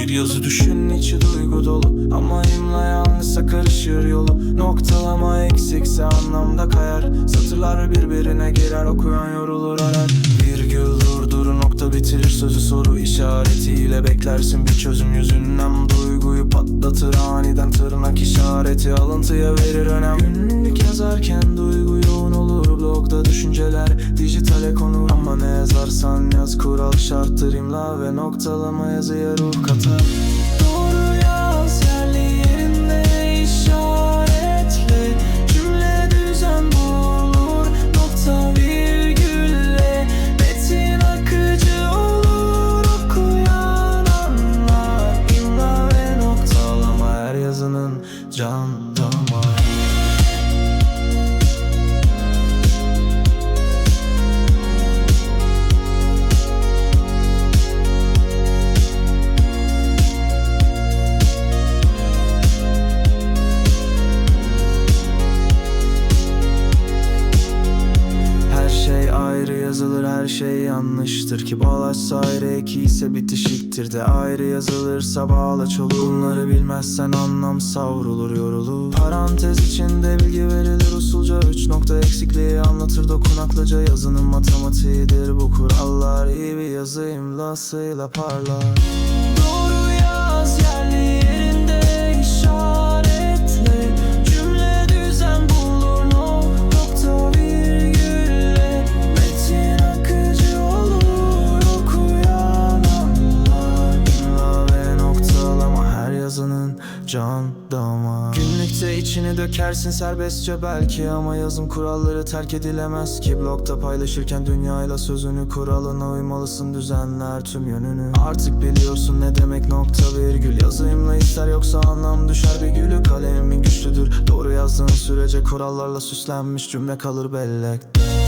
yazı düşün içi duygu dolu. Ama imla yanlışsa karışır yolu. Noktalama eksikse anlamda kayar. Satırlar birbirine girer okuyan yorulur arar. Virgül durdur nokta bitirir sözü. Soru işaretiyle Beklersin bir çözüm. Yüzünden duyguyu patlatır Aniden tırnak işareti. Alıntıya verir önem. Günlük yazarken duygu yoğun olur Blogda düşünceler. Dijitale konur Ama ne yazarsan yaz kural şarttır imla ve noktalama yazıya ruh katar. Doğru yaz yerli yerinde işaretle Cümle düzen bulur nokta virgülle. Metin akıcı olur okuyan anlar İmla ve noktalama her yazının can yazılır her şey yanlıştır. Ki bağlaçsa ayrı eki ise bitişiktir de. Ayrı yazılırsa bağlaç olur. Bunları bilmezsen anlam savrulur yorulur. Parantez içinde bilgi verilir usulca Üç nokta eksikliği anlatır. Dokunaklıca Yazının matematiğidir bu kurallar. İyi bir yazı imlasıyla parlar. Doğru yaz yerli can damar. Günlükte içini dökersin serbestçe belki Ama yazım kuralları terk edilemez ki. Blogda paylaşırken dünyayla sözünü kuralına uymalısın düzenler tüm yönünü. Artık biliyorsun ne demek nokta virgül. Yazıyımla ister yoksa anlam düşer bir gülü. Kalemin güçlüdür. Doğru yazdığın sürece Kurallarla süslenmiş cümle kalır bellekte